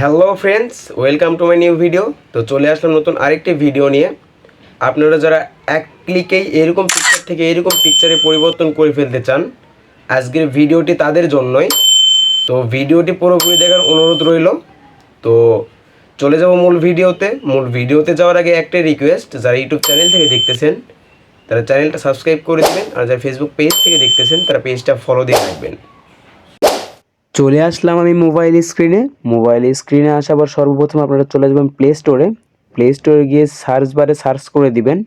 Hello friends welcome to my new video তো চলে আসলাম নতুন আরেকটি ভিডিও নিয়ে। আপনারা যারা এক ক্লিকেই এরকম পিকচার থেকে এরকম পিকচারে পরিবর্তন করে ফেলতে চান, আজকের ভিডিওটি তাদের জন্যই। তো ভিডিওটি পুরোপুরি দেখার অনুরোধ রইল। তো চলে যাব মূল ভিডিওতে মূল ভিডিওতে যাওয়ার আগে একটাই রিকোয়েস্ট যারা ইউটিউব চ্যানেল থেকে দেখতেছেন, তারা চ্যানেলটা সাবস্ক্রাইব করে দেবেন, আর যারা ফেসবুক পেজ থেকে দেখতেছেন, তারা পেজটা ফলো দিয়ে রাখবেন। চলে আসলাম আমি মোবাইল স্ক্রিনে মোবাইল স্ক্রিনে আসার পর সর্বপ্রথম আপনারা চলে যাবেন প্লে স্টোরে প্লে স্টোরে গিয়ে সার্চ বারে সার্চ করে দিবেন।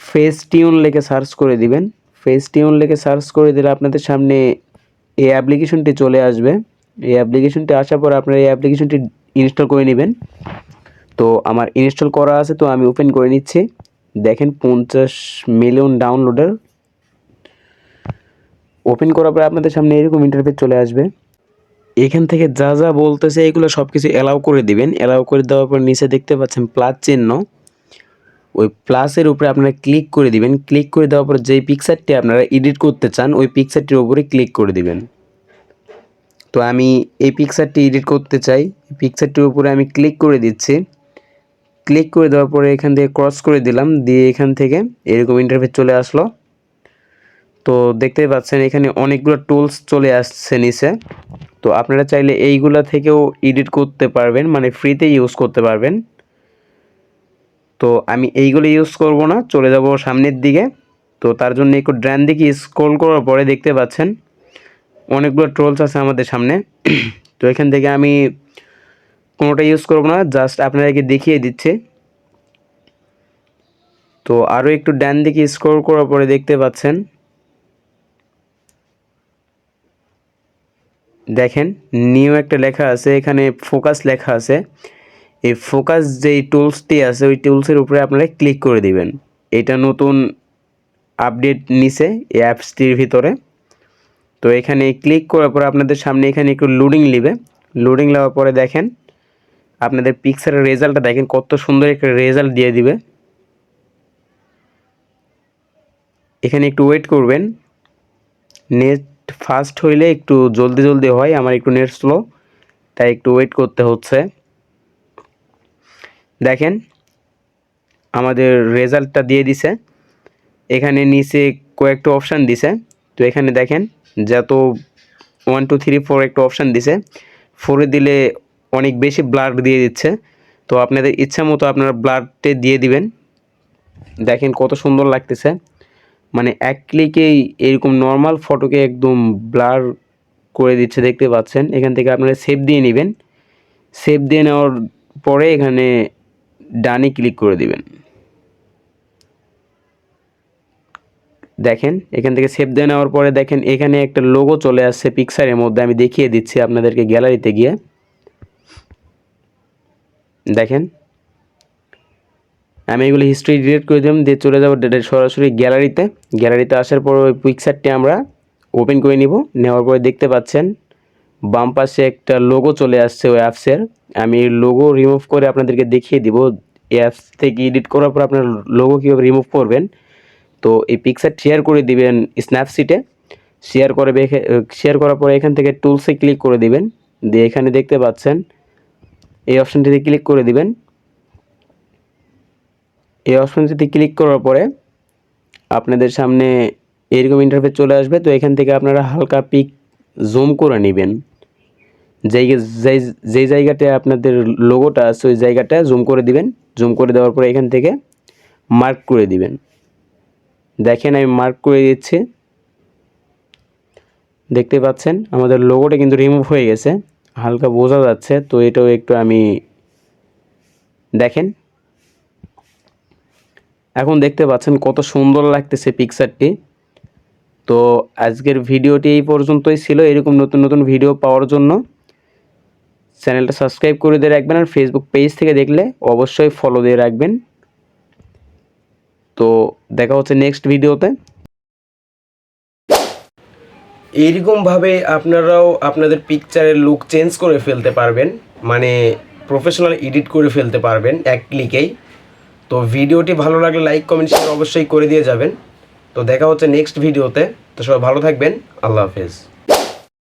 ফেস টিউন লিখে সার্চ করে দিবেন। ফেস টিউন লিখে সার্চ করে দিলে আপনাদের সামনে এই অ্যাপ্লিকেশনটি চলে আসবে। এই অ্যাপ্লিকেশনটি আসার পর আপনারা এই অ্যাপ্লিকেশনটি ইনস্টল করে নেবেন। তো আমার ইনস্টল করা আছে, তো আমি ওপেন করে নিচ্ছি। দেখেন পঞ্চাশ মিলিয়ন ডাউনলোডের ওপেন করার পরে আপনাদের সামনে এরকম ইন্টারফেস চলে আসবে। এখান থেকে যা যা বলতেছে এগুলো সব কিছু অ্যালাউ করে দিবেন। অ্যালাউ করে দেওয়ার পর নিচে দেখতে পাচ্ছেন প্লাস চিহ্ন। ওই প্লাসের উপরে আপনারা ক্লিক করে দিবেন। ক্লিক করে দেওয়ার পর যেই পিকচারটি আপনারা এডিট করতে চান, ওই পিকচারটির উপরে ক্লিক করে দিবেন। তো আমি এই পিকচারটি এডিট করতে চাই। পিকচারটির উপরে আমি ক্লিক করে দিচ্ছি। ক্লিক করে দেওয়ার পরে এখান থেকে ক্রস করে দিলাম। দিয়ে এখান থেকে এরকম ইন্টারফেস চলে আসলো। তো দেখতেই পাচ্ছেন, এখানে অনেকগুলো টুলস চলে আসছে নিচে। তো আপনারা চাইলে এইগুলা থেকেও এডিট করতে পারবেন মানে ফ্রিতে ইউজ করতে পারবেন। তো আমি এইগুলো ইউজ করব না, চলে যাব সামনের দিকে। তো তার জন্য একটু ড্রান দিকে স্ক্রল করার পরে দেখতে পাচ্ছেন, অনেকগুলো ট্রোলস আছে আমাদের সামনে। তো এখান থেকে আমি কোনোটা ইউজ করব না জাস্ট আপনাদেরকে দেখিয়ে দিচ্ছে। তো আরও একটু ডান দিকে স্ক্রল করার পরে দেখতে পাচ্ছেন দেখেন নিউ একটা লেখা আছে, এখানে ফোকাস লেখা আছে। এই ফোকাস যেই টুলসটি আছে, ওই টুলসের উপরে আপনারা ক্লিক করে দিবেন। এটা নতুন আপডেট নিছে এই অ্যাপসটির ভিতরে। তো এখানে ক্লিক করার পর আপনাদের সামনে এখানে একটু লোডিং নেবে। লোডিং নেওয়ার পরে দেখেন, আপনাদের পিকচারের রেজাল্টটা দেখেন, কত সুন্দর একটা রেজাল্ট দিয়ে দিবে। এখানে একটু ওয়েট করবেন। নেট ফাস্ট হইলে একটু জলদি জলদি হয়, আমার একটু নেট স্লো, তাই একটু ওয়েট করতে হচ্ছে। দেখেন, আমাদের রেজাল্টটা দিয়ে দিছে। এখানে নিচে কয়েকটা অপশান দিছে। তো এখানে দেখেন, যত ওয়ান টু থ্রি ফোর একটা অপশান দিছে ফোরে দিলে অনেক বেশি ব্লাড দিয়ে দিচ্ছে। তো আপনাদের ইচ্ছা মতো আপনারা ব্লাডটে দিয়ে দিবেন। দেখেন কত সুন্দর লাগতেছে। মানে এক ক্লিকেই এরকম নর্মাল ফটোকে একদম ব্লার করে দিচ্ছে, দেখতে পাচ্ছেন। এখান থেকে আপনারা সেভ দিয়ে নেবেন। সেভ দিয়ে নেওয়ার পরে এখানে ডানে ক্লিক করে দিবেন। দেখেন, এখান থেকে সেভ দিয়ে নেওয়ার পরে দেখেন, এখানে একটা লোগো চলে আসছে পিকচারের মধ্যে। আমি দেখিয়ে দিচ্ছি আপনাদেরকে গ্যালারিতে গিয়ে। দেখেন আমি এগুলো হিস্ট্রি ডিলিট করে দিলাম, দিয়ে চলে যাব সরাসরি গ্যালারিতে গ্যালারিতে আসার পর ওই পিকচারটি আমরা ওপেন করে নিব। নেওয়ার পরে দেখতে পাচ্ছেন, বাম পাশে একটা লোগো চলে আসছে ওই অ্যাপসের আমি লোগো রিমুভ করে আপনাদেরকে দেখিয়ে দিব। অ্যাপস থেকে এডিট করার পর আপনার লোগো কীভাবে রিমুভ করবেন। তো এই পিকচার শেয়ার করে দিবেন স্ন্যাপসিটে শেয়ার করে শেয়ার করার পরে এখান থেকে টুলসে ক্লিক করে দিবেন। দিয়ে এখানে দেখতে পাচ্ছেন, এই অপশানটিতে ক্লিক করে দিবেন। এই অপশনটিতে ক্লিক করার পরে আপনাদের সামনে এরকম ইন্টারফেস চলে আসবে, তো এখান থেকে আপনারা হালকা পিক জুম করে নেবেন। যেই যেই জায়গাতে আপনাদের লোগোটা আছে, ওই জায়গাটা জুম করে দিবেন। জুম করে দেওয়ার পরে এখান থেকে মার্ক করে দিবেন। দেখেন আমি মার্ক করে দিচ্ছি। দেখতে পাচ্ছেন, আমাদের লোগোটা কিন্তু রিমুভ হয়ে গেছে। হালকা বোঝা যাচ্ছে, তো এটাও একটু আমি দেখেন। এখন দেখতে পাচ্ছেন কত সুন্দর লাগতেছে পিকচারটি তো আজকের ভিডিওটি এই পর্যন্তই ছিল, এরকম নতুন নতুন ভিডিও পাওয়ার জন্য। চ্যানেলটা সাবস্ক্রাইব করে দিয়ে রাখবেন আর ফেসবুক পেজ থেকে দেখলে অবশ্যই ফলো দিয়ে রাখবেন। তো দেখা হচ্ছে নেক্সট ভিডিওতে। এইরকমভাবে আপনারাও আপনাদের পিকচারের লুক চেঞ্জ করে ফেলতে পারবেন মানে প্রফেশনাল এডিট করে ফেলতে পারবেন এক ক্লিকেই তো ভিডিওটি ভালো লাগলে লাইক, কমেন্ট শেয়ার অবশ্যই করে দিয়ে যাবেন। তো দেখা হচ্ছে নেক্সট ভিডিওতে তো সবাই ভালো থাকবেন। আল্লাহ হাফেজ।